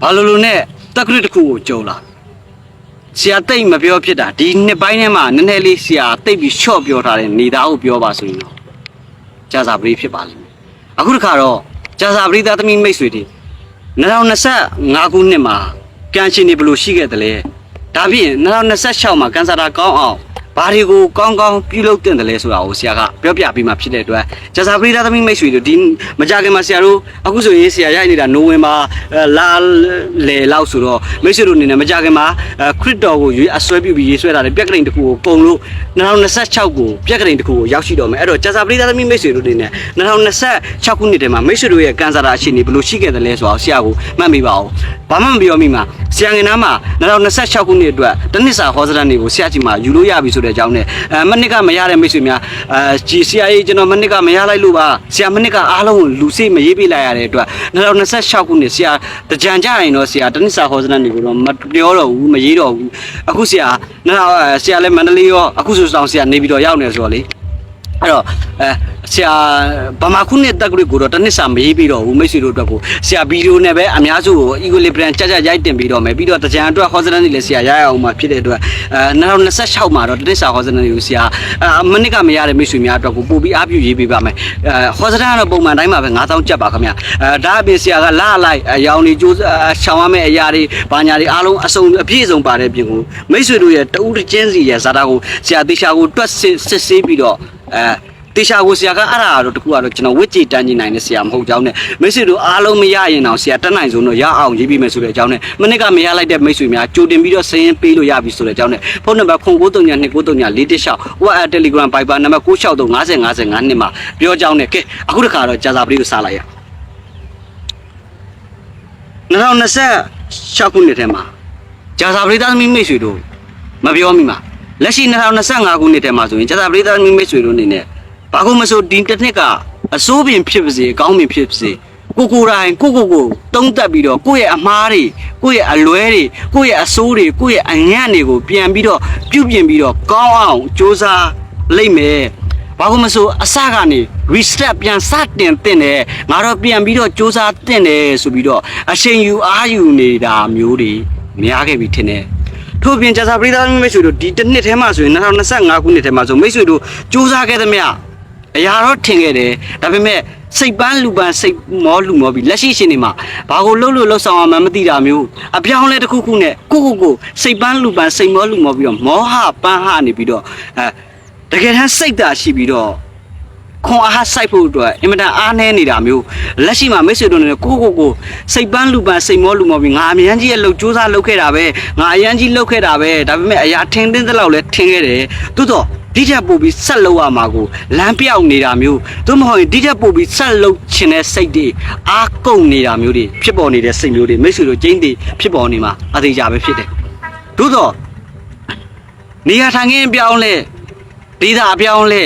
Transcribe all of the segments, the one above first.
ဘာလို့လို့နဲ့တက္ကရာတစ်ခုကိုကြုံလာဆရာတိတ်မပြောဖြစ်တာဒီနှစ်ပိုင်းထဲမှာနည်းနည်းလေးဆရာတိတ်ပြီးရှော့ပြောထားတဲ့နေသားကိုပြောပါဆိုရင်တော့ကြာစာပရိဖြစ်ပါလိမ့်မယ်အခုတစ်ခါတော့ကြာစာပရိသားသမီးမိတ်ဆွေတွေ2025ခုနှစ်မှာကန်ရှင်နေဘယ်လိုရှိခဲ့တယ်လဲဒါဖြင့်2026မှာကန်ဆာတာကောင်းအောင် ဘာတွေကိုကောင်းကောင်းပြုလုပ်တင်တယ်လဲဆိုတာကိုဆရာကပြောပြပြီးမှဖြစ်တဲ့အတွက်ကြာစာပရိသတ်သမီးမိတ်ဆွေတို့ဒီမကြခင်မှာဆရာတို့အခုဆိုရင်ဆရာရိုက်နေတာနိုဝင်ဘာအဲလာလေလောက်ဆိုတော့မိတ်ဆွေတို့အနေနဲ့မကြခင်မှာခရစ်တော်ကိုရွေးအဆွဲပြုပြီးရေးဆွဲတာလေပြက်ကလေးတစ်ခုကိုပုံလို့2026ကိုပြက်ကလေးတစ်ခုကိုရောက်ရှိတော့မယ်အဲ့တော့ကြာစာပရိသတ်သမီးမိတ်ဆွေတို့အနေနဲ့2026ခုနှစ်ထဲမှာမိတ်ဆွေတို့ရဲ့ကန်ဆာတာအခြေအနေဘယ်လိုရှိခဲ့တယ်လဲဆိုတော့ဆရာကိုမှတ်မိပါအောင်ဘာမှမပြောမိမှာဆရာငင်နာမှာ2026ခုနှစ်အတွက်တနစ်စာဟောစတန်တွေကိုဆရာကြီးမှာယူလို့ရပြီဆိုတဲ့အကြောင်းနဲ့အဲမနစ်ကမရတဲ့မိတ်ဆွေများအဲဂျီဆရာကြီးကျွန်တော်မနစ်ကမရလိုက်လို့ပါဆရာမနစ်ကအားလုံးကိုလူစိတ်မရေးပြလိုက်ရတဲ့အတွက်2026ခုနှစ်ဆရာတကြံကြရင်တော့ဆရာတနစ်စာဟောစတန်တွေကိုတော့မပြောတော့ဘူးမရေးတော့ဘူးအခုဆရာ2000ဆရာလည်းမန္တလေးရောအခုဆိုဆောင်ဆရာနေပြီးတော့ရောက်နေဆိုတော့လေအဲ့တော့အဲ ဆရာဗမာခုနှစ်တက်ဂရိကိုတော့တစ်နှစ်စာမရေးပြီးတော့ဘူးမိတ်ဆွေတို့အတွက်ကိုဆရာဗီဒီယိုနဲ့ပဲအများစုကို equilibrium ကြကြရိုက်တင်ပြီးတော့မယ်ပြီးတော့တကြံအတွက် hostel နေလည်းဆရာရရအောင်မှာဖြစ်တဲ့အတွက်အဲ2026မှာတော့တစ်နှစ်စာ hostel ကိုဆရာအမနစ်ကမရတဲ့မိတ်ဆွေများအတွက်ကိုပို့ပြီးအားပြုရေးပေးပါမယ်အဲ hostel ကတော့ပုံမှန်တိုင်းမှာပဲ9000ကျပ်ပါခင်ဗျအဲဒါအပြင်ဆရာကလာလိုက်အရောင်တွေကြိုးရှောင်းရမယ့်အရာတွေဘာညာတွေအားလုံးအစုံအပြည့်အစုံပါတဲ့ပြင်ကိုမိတ်ဆွေတို့ရဲ့တဦးတစ်ချင်းစီရဲ့ဇာတာကိုဆရာတေချာကိုတွက်စစ်စစ်ဆေးပြီးတော့အဲ တေချာကိုဆရာကအဲ့ဒါတော့တခုကတော့ကျွန်တော်ဝစ်ကြည်တန်းကြည့်နိုင်တဲ့ဆရာမဟုတ်ကြောင်းနဲ့မိတ်ဆွေတို့အားလုံးမရရင်တော့ဆရာတက်နိုင်ဆုံးတော့ရအောင်ရေးပြီးမယ်ဆိုတဲ့အကြောင်းနဲ့မနစ်ကမရလိုက်တဲ့မိတ်ဆွေများကြိုတင်ပြီးတော့စရင်ပေးလို့ရပြီဆိုတဲ့အကြောင်းနဲ့ဖုန်းနံပါတ်0939294416 WhatsApp Telegram Viber နံပါတ်96350555နှစ်မှာပြောကြောင်းနဲ့ကဲအခုတခါတော့ကြာစာပလေးကိုစားလိုက်ရ2026ခုနှစ်ထဲမှာကြာစာပလေးသားသမီးမိတ်ဆွေတို့မပြောမိမှာလက်ရှိ2025ခုနှစ်ထဲမှာဆိုရင်ကြာစာပလေးသားသမီးမိတ်ဆွေတို့အနေနဲ့ ဘာလို့မဆိုဒီတစ်နှစ်ကအစိုးပင်ဖြစ်ပါစေအကောင်းပင်ဖြစ်ပါစေကိုကိုယ်တိုင်ကိုကိုကိုတုံးတက်ပြီးတော့ကိုယ့်ရဲ့အမားတွေကိုယ့်ရဲ့အလွဲတွေကိုယ့်ရဲ့အစိုးတွေကိုယ့်ရဲ့အညံ့တွေကိုပြန်ပြီးတော့ပြုပြင်ပြီးတော့ကောင်းအောင်စ조사လိုက်မယ်ဘာလို့မဆိုအစကနေ reset ပြန်စတင်တင်တယ်ငါတော့ပြန်ပြီးတော့စ조사တင်တယ်ဆိုပြီးတော့အချိန်ယူအားယူနေတာမျိုးတွေများခဲ့ပြီထင်တယ် ထို့ပြင်ကြာစာပရိသတ်မိတ်ဆွေတို့ဒီတစ်နှစ်ထဲမှာဆိုရင်2025ခုနှစ်ထဲမှာဆိုမိတ်ဆွေတို့စူးစမ်းခဲ့သမျှ အရာတော့ထင်ခဲ့တယ်ဒါပေမဲ့စိတ်ပန်းလူပန်းစိတ်မောလူမောပြီးလက်ရှိရှင်နေမှာဘာကိုလှုပ်လို့လှုပ်ဆောင်အောင်မသိတာမျိုးအပြောင်းလဲတစ်ခုခုနဲ့ကိုကိုကိုစိတ်ပန်းလူပန်းစိတ်မောလူမောပြီးတော့မောဟပန်းဟနေပြီးတော့အဲတကယ်တမ်းစိတ်ဓာတ်ရှိပြီးတော့ခွန်အားစိုက်ဖို့အတွက်အင်မတန်အားနည်းနေတာမျိုးလက်ရှိမှာမိတ်ဆွေတို့နဲ့ကိုကိုကိုစိတ်ပန်းလူပန်းစိတ်မောလူမောပြီးငါအမြန်ကြီးရဲ့လှုပ်စူးစမ်းလှုပ်ခဲ့တာပဲငါအရန်ကြီးလှုပ်ခဲ့တာပဲဒါပေမဲ့အရာထင်သင်းတဲ့လောက်လဲထင်ခဲ့တယ်သို့တော့ ဒီထက်ပိုပြီးဆက်လှုပ်ရမှာကိုလမ်းပြောက်နေတာမျိုးသို့မဟုတ်ရင်ဒီထက်ပိုပြီးဆက်လှုပ်ခြင်းတဲ့စိတ်တွေအားကုန်နေတာမျိုးတွေဖြစ်ပေါ်နေတဲ့စိတ်မျိုးတွေမိတ်ဆွေတို့ကျင်းတွေဖြစ်ပေါ်နေမှာအသေးကြပဲဖြစ်တယ်သို့တော့နေရာထိုင်ခင်းအပြောင်းလဲဒေသအပြောင်းလဲ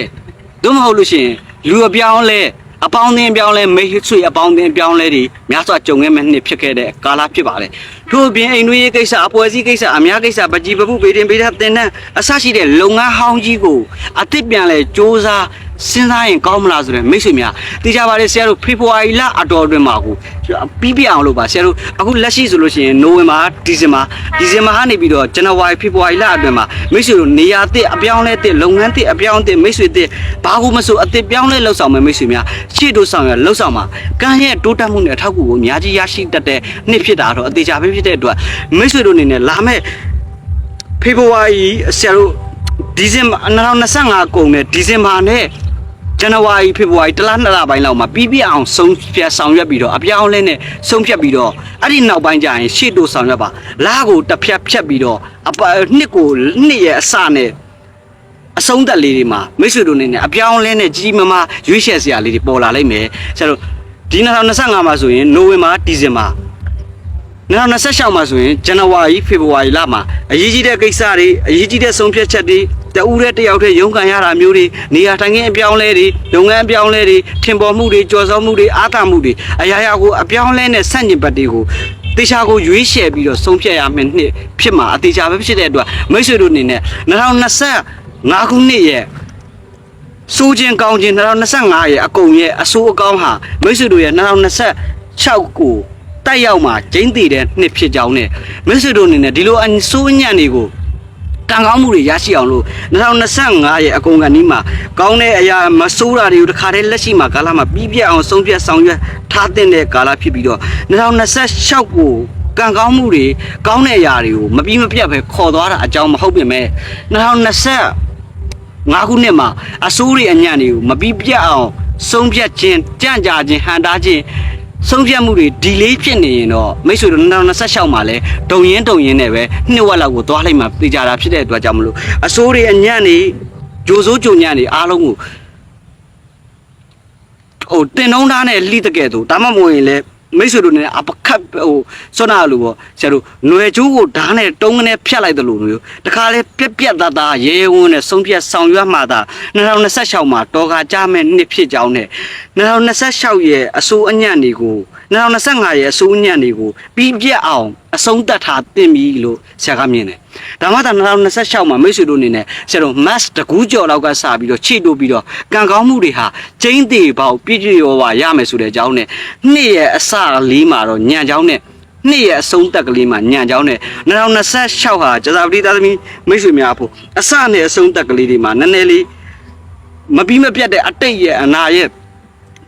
သို့မဟုတ်လို့ရှိရင်လူအပြောင်းလဲ အပေါင်းအသင်းအပြောင်းလဲမိတ်ဆွေအပေါင်းအသင်းအပြောင်းလဲတွေများစွာကြုံခဲ့မဲ့နှစ်ဖြစ်ခဲ့တဲ့ကာလဖြစ်ပါတယ်ထို့အပြင်အိမ်တွင်းရေးကိစ္စအပွဲစည်းကိစ္စအများကိစ္စပကြီးပပုပေတင်ပေတာတင်တဲ့အာဆရှိတဲ့လုပ်ငန်းဟောင်းကြီးကိုအစ်စ်ပြန်လဲစ조사 စဉ်းစားရင်ကောင်းမလားဆိုတဲ့မိတ်ဆွေများသိကြပါလေဆရာတို့ဖေဖော်ဝါရီလအတော်အတွင်းမှာကိုပြီးပြအောင်လို့ပါဆရာတို့အခုလက်ရှိဆိုလို့ရှိရင်နိုဝင်ဘာဒီဇင်ဘာဒီဇင်ဘာကနေပြီးတော့ဇန်နဝါရီဖေဖော်ဝါရီလအတွင်းမှာမိတ်ဆွေတို့နေရာတစ်အပြောင်းလဲတစ်လုပ်ငန်းတစ်အပြောင်းတစ်မိတ်ဆွေတစ်ဘာကိုမဆိုအစ်စ်ပြောင်းလဲလှုပ်ဆောင်မယ်မိတ်ဆွေများရှေ့တို့ဆောင်ရလှုပ်ဆောင်မှာကံရဲ့တိုးတက်မှုနဲ့အထောက်အကူကိုအများကြီးရရှိတတ်တဲ့နှစ်ဖြစ်တာတော့အသေးချာပဲဖြစ်တဲ့အတွက်မိတ်ဆွေတို့အနေနဲ့လာမဲ့ဖေဖော်ဝါရီဆရာတို့ဒီဇင်ဘာ2025ကုန်နဲ့ဒီဇင်ဘာနဲ့ ဇန်နဝါရီဖေဖော်ဝါရီတလနှစ်လပိုင်းလောက်မှာပြီးပြည့်အောင်ဆုံးဖြတ်ဆောင်ရွက်ပြီးတော့အပြောင်းအလဲနဲ့ဆုံးဖြတ်ပြီးတော့အဲ့ဒီနောက်ပိုင်းကျရင်ရှေ့တို့ဆောင်ရွက်ပါလာကိုတစ်ဖြတ်ဖြတ်ပြီးတော့အပနှစ်ကိုနှစ်ရဲ့အစနဲ့အဆုံးသက်လေးတွေမှာမိတ်ဆွေတို့နေနဲ့အပြောင်းအလဲနဲ့ကြီးကြီးမားမားရွေးချယ်စရာလေးတွေပေါ်လာလိမ့်မယ်ဆရာတို့ဒီ2025မှာဆိုရင်နိုဝင်ဘာဒီဇင်ဘာ2026မှာဆိုရင်ဇန်နဝါရီဖေဖော်ဝါရီလမှာအရေးကြီးတဲ့ကိစ္စတွေအရေးကြီးတဲ့ဆုံးဖြတ်ချက်တွေ တဦးတဲ့တယောက်တည်းရုန်းကန်ရတာမျိုးတွေနေရာထိုင်ခင်းအပြောင်းလဲတွေလုပ်ငန်းအပြောင်းလဲတွေထင်ပေါ်မှုတွေကြော်စောမှုတွေအားသာမှုတွေအရာရာကိုအပြောင်းလဲနဲ့ဆန့်ကျင်ဘက်တွေကိုတေချာကိုရွေးချယ်ပြီးတော့ဆုံးဖြတ်ရမယ့်နှစ်ဖြစ်မှာအတေချာပဲဖြစ်တဲ့အတွက်မိတ်ဆွေတို့အနေနဲ့2025ခုနှစ်ရဲ့စိုးခြင်းကောင်းခြင်း2025ရဲ့အကုန်ရဲ့အဆိုးအကောင်းဟာမိတ်ဆွေတို့ရဲ့2026ကိုတိုက်ရောက်မှာကျင်းတည်တဲ့နှစ်ဖြစ်ကြောင်းနဲ့မိတ်ဆွေတို့အနေနဲ့ဒီလိုအစိုးညံ့တွေကို ကံကောင်းမှုတွေရရှိအောင်လို့2025ရဲ့အကုန်ကန်ဒီမှာကောင်းတဲ့အရာမဆိုးတာတွေကိုတခါတည်းလက်ရှိမှာကာလမှာပြီးပြတ်အောင်ဆုံးဖြတ်ဆောင်ရွက်ထားတဲ့ကာလဖြစ်ပြီးတော့2026ကိုကံကောင်းမှုတွေကောင်းတဲ့အရာတွေကိုမပြီးမပြတ်ပဲခေါ်သွားတာအကြောင်းမဟုတ်ပြင်မဲ့2020ငါးခုနှစ်မှာအစိုးရအညံ့တွေကိုမပြီးပြတ်အောင်ဆုံးဖြတ်ခြင်းကြံ့ကြာခြင်းဟန်တားခြင်း ဆုံးဖြတ်မှုတွေဒီလေးဖြစ်နေရင်တော့မိတ်ဆွေတို့2026မှာလဲဒုံရင်ဒုံရင်နဲ့ပဲနှစ်ဝက်လောက်ကိုသွားလိုက်မှပြေကြတာဖြစ်တဲ့အတွက်ကြောင့်မလို့အစိုးရအညံ့နေဂျိုစိုးဂျိုညံ့နေအားလုံးကိုဟိုတင်နှုံးသားနဲ့လိတကဲ့သို့ဒါမှမဟုတ်ရင်လဲမိတ်ဆွေတို့နဲ့အပခတ် ဟိုစွနာလို့ပေါ့ဆရာတို့ຫນွယ်ကျိုးကိုဓာတ်နဲ့တုံးနဲ့ဖြတ်လိုက်တယ်လို့မျိုးတခါလဲပြက်ပြက်သားသားရဲရဲဝန်းနဲ့ဆုံးဖြတ်ဆောင်ရွက်မှသာ2026မှာတော်ကာကြမဲ့နှစ်ဖြစ်ကြောင်းနဲ့2026ရဲ့အစိုးအညံ့တွေကို2025ရဲ့အစိုးအညံ့တွေကိုပြီးပြတ်အောင်အဆုံးသတ်ထားတင်ပြီလို့ဆရာကမြင်တယ်ဒါမှသာ2026မှာမိတ်ဆွေတို့အနေနဲ့ဆရာတို့ mass တကူးကြော်လောက်ကစပြီးတော့ခြေတိုးပြီးတော့ကံကောင်းမှုတွေဟာကျင်းသေးပေါက်ပြည့်ပြည့်ရောပါရမယ်ဆိုတဲ့အကြောင်းနဲ့နှစ်ရဲ့အစလေးမှာတော့ညံကြောင်းနဲ့နှစ်ရဲ့အဆုံးသက်ကလေးမှာညံကြောင်းနဲ့2026ဟာကျသာပတိသားသမီးမိတ်ဆွေများဖို့အစနဲ့အဆုံးသက်ကလေးတွေမှာနည်းနည်းလေးမပြီးမပြတ်တဲ့အတိတ်ရဲ့အနာရဲ့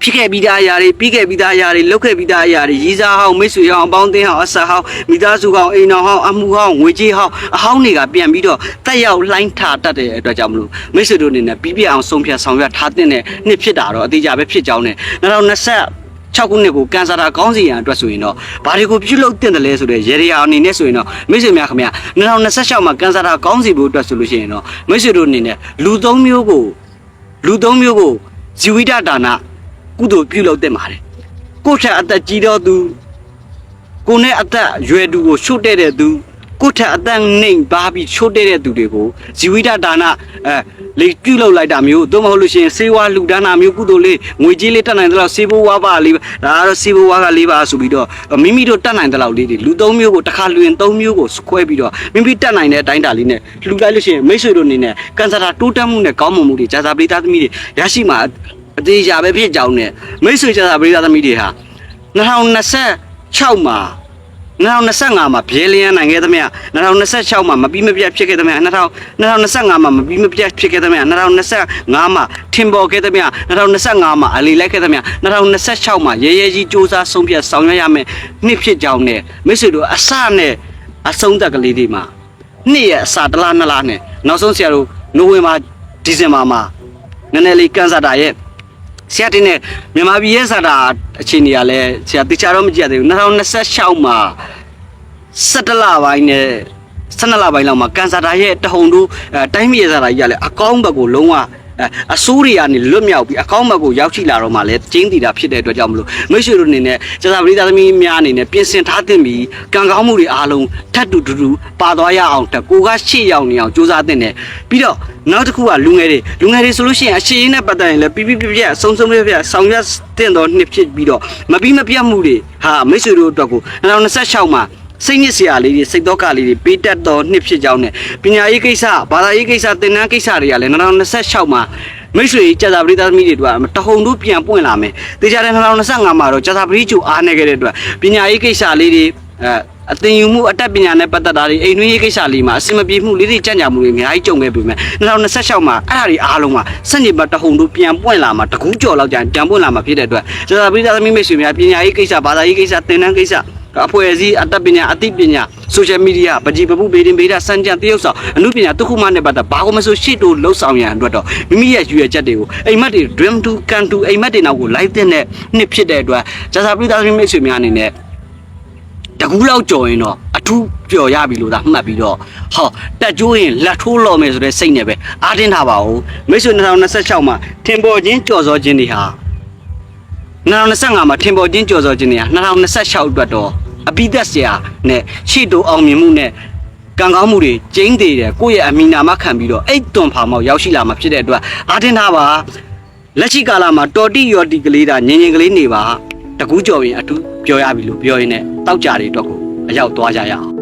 ဖြစ်ခဲ့ပြီးသားအရာတွေပြီးခဲ့ပြီးသားအရာတွေလုပ်ခဲ့ပြီးသားအရာတွေရီးစားဟောင်းမိတ်ဆွေဟောင်းအပေါင်းအသင်းဟောင်းအဆက်ဟောင်းမိသားစုဟောင်းအိမ်တော်ဟောင်းအမှုဟောင်းငွေကြေးဟောင်းအဟောင်းတွေကပြန်ပြီးတော့တက်ရောက်လှိုင်းထားတတ်တဲ့အတွက်ကြောင့်မလို့မိတ်ဆွေတို့အနေနဲ့ပြီးပြည့်အောင်ဆုံးဖြတ်ဆောင်ရွက်ထားတဲ့နှစ်ဖြစ်တာတော့အသေးကြပဲဖြစ်ကြောင်းနဲ့2020 6ခုနှစ်ကိုကန်ဆာတာကောင်းစီရန်အတွက်ဆိုရင်တော့ဘာတွေကိုပြုလုပ်တင်တယ်လဲဆိုတဲ့ရေရီယာအနေနဲ့ဆိုရင်တော့မိတ်ဆွေများခင်ဗျာ2026မှာကန်ဆာတာကောင်းစီဖို့အတွက်ဆိုလို့ရှိရင်တော့မိတ်ဆွေတို့အနေနဲ့လူသုံးမျိုးကိုလူသုံးမျိုးကိုဇီဝိတဒါနကုသိုလ်ပြုလုပ်တင်ပါတယ်ကိုယ့်ထက်အသက်ကြီးတော့သူကိုယ်နဲ့အသက်ရွယ်သူကိုရှုတ်တဲ့တဲ့သူ ကိုယ့်ထက်အသက်နှိမ်ပါပြီးရှုတ်တဲ့တဲ့သူတွေကိုဇီဝိတဒါနအဲလေပြုတ်လောက်လိုက်တာမျိုးသို့မဟုတ်လို့ရှိရင်စေဝါလူဒါနာမျိုးကုသိုလ်လေးငွေကြီးလေးတက်နိုင်တဲ့လောက်စေဘဝါပါလေးဒါကတော့စေဘဝါကလေးပါဆိုပြီးတော့မိမိတို့တက်နိုင်တဲ့လောက်လေးတွေလူသုံးမျိုးကိုတစ်ခါလူရင်သုံးမျိုးကိုခွဲပြီးတော့မိမိတက်နိုင်တဲ့အတိုင်းတာလေးနဲ့လှူလိုက်လို့ရှိရင်မိတ်ဆွေတို့အနေနဲ့ကန်ဆာတာတိုးတက်မှုနဲ့ကောင်းမွန်မှုတွေဂျာဇာပရိသတ်သမီးတွေရရှိမှာအသေးချာပဲဖြစ်ကြောင်းနဲ့မိတ်ဆွေဂျာဇာပရိသတ်သမီးတွေဟာ2026မှာ 2025မှာဘဲလျံနိုင်ခဲ့သမျှ2026မှာမပြီးမပြတ်ဖြစ်ခဲ့သမျှ2025မှာမပြီးမပြတ်ဖြစ်ခဲ့သမျှ2025မှာထင်ပေါ်ခဲ့သမျှ2025မှာအလီလိုက်ခဲ့သမျှ2026မှာရဲရဲကြီးစူးစမ်းဆုံးဖြတ်ဆောင်ရွက်ရမယ်နှစ်ဖြစ်ကြောင်းနဲ့မိတ်ဆွေတို့အစနဲ့အဆုံးသက်ကလေးတွေမှာနှစ်ရဲ့အစတစ်လားနှစ်လားနဲ့နောက်ဆုံးဆရာတို့နိုဝင်ဘာဒီဇင်ဘာမှာနည်းနည်းလေးကန်ဆာတာရဲ့ ဆရာတင်နဲ့မြန်မာပြည်ရဲ့စာတာအခြေအနေကလည်းဆရာတခြားတော့မကြည့်ရသေးဘူး2026မှာ17လပိုင်းနဲ့12လပိုင်းလောက်မှာကန်ဆာတာရဲ့တဟုန်တို့အဲတိုင်းပြည်ရဲ့စာတာကြီးကလည်းအကောင်းဘက်ကိုလုံးဝ အဲအဆိုးတွေကနေလွတ်မြောက်ပြီးအကောင်းဘက်ကိုရောက်ရှိလာတော့မှလည်းကျင်းတည်တာဖြစ်တဲ့အတွက်ကြောင့်မလို့မိတ်ဆွေတို့အနေနဲ့ကျသာပရိသတ်သမီးများအနေနဲ့ပြင်ဆင်ထားသင့်ပြီးကံကောင်းမှုတွေအားလုံးထပ်တူတူတူပါသွားရအောင်တက်ကိုကရှေ့ရောက်နေအောင်စူးစမ်းသင့်တယ်ပြီးတော့နောက်တစ်ခုကလူငယ်တွေလူငယ်တွေဆိုလို့ရှိရင်အရှိန်နဲ့ပတ်သက်ရင်လည်းပြပြပြပြအဆုံးဆုံးပြပြဆောင်ရွက်တဲ့တော့နှစ်ဖြစ်ပြီးတော့မပြီးမပြတ်မှုတွေဟာမိတ်ဆွေတို့အတွက်ကို2026မှာ စိတ်ညစ်စရာလေးတွေစိတ်တော့ကလေးတွေပေးတတ်သောနှစ်ဖြစ်ကြောင်းနဲ့ပညာရေးကိစ္စဘာသာရေးကိစ္စသင်တန်းကိစ္စတွေကလည်း2026မှာမိတ်ဆွေကြာသာပရိသတ်သမီးတွေတို့ကတဟုန်တို့ပြန်ပွင့်လာမယ်။တေချာတဲ့2025မှာတော့ကြာသာပရိကျူအားနေခဲ့တဲ့အတွက်ပညာရေးကိစ္စလေးတွေအဲအသင်ယူမှုအတတ်ပညာနဲ့ပတ်သက်တာတွေအိမ်တွင်းရေးကိစ္စလေးမှာအစင်မပြေမှုလေးတွေကြံ့ကြာမှုတွေအများကြီးကြုံခဲ့ပြီမဲ့2026မှာအဲ့ဒါတွေအားလုံးမှာစက်ညစ်ဘတ်တဟုန်တို့ပြန်ပွင့်လာမှာတကူးကြော်လောက်ကြပြန်ပွင့်လာမှာဖြစ်တဲ့အတွက်ကြာသာပရိသတ်သမီးမိတ်ဆွေများပညာရေးကိစ္စဘာသာရေးကိစ္စသင်တန်းကိစ္စ အဖွဲ့အစည်းအတတ်ပညာအသိပညာဆိုရှယ်မီဒီယာပကြီးပပုဘေးတင်ဘေးတာစံကြံတရုပ်ဆောင်အမှုပညာတစ်ခုမှနဲ့ပတ်သက်ဘာကိုမဆိုရှေ့တိုးလှုပ်ဆောင်ရန်အတွက်တော့မိမိရဲ့ရွေချက်တွေကိုအိမ်မက်တွေ dream to can to အိမ်မက်တွေနောက်ကိုလိုက်တဲ့နှစ်ဖြစ်တဲ့အတွက်ဂျာစာပရိသတ်မိတ်ဆွေများအနေနဲ့တကူးလောက်ကြော်ရင်တော့အထူးပျော်ရပြီလို့သာမှတ်ပြီးတော့ဟောတက်ကျိုးရင်လက်ထိုးလော်မယ်ဆိုတဲ့စိတ်နဲ့ပဲအားတင်းထားပါဦးမိတ်ဆွေ2026မှာထင်ပေါ်ခြင်းကြော်စောခြင်းတွေဟာ2025မှာထင်ပေါ်ခြင်းကြော်စောခြင်းတွေဟာ2026အတွက်တော့ အပိသက်စရာနဲ့ရှေ့တိုးအောင်မြင်မှုနဲ့ကံကောင်းမှုတွေကျင်းသေးတယ်ကိုယ့်ရဲ့အမိနာမခံပြီးတော့အိတ်တွန်ဖာမောက်ရောက်ရှိလာမှာဖြစ်တဲ့အတွက်အားတင်းထားပါလက်ရှိကာလမှာတော်တိရော်တီကလေးတာငင်ငင်ကလေးနေပါတကူးကြော်ရင်အထူးပြောရပြီလို့ပြောရင်းနဲ့တောက်ကြတွေအတွက်ကိုအရောက်သွားကြရအောင်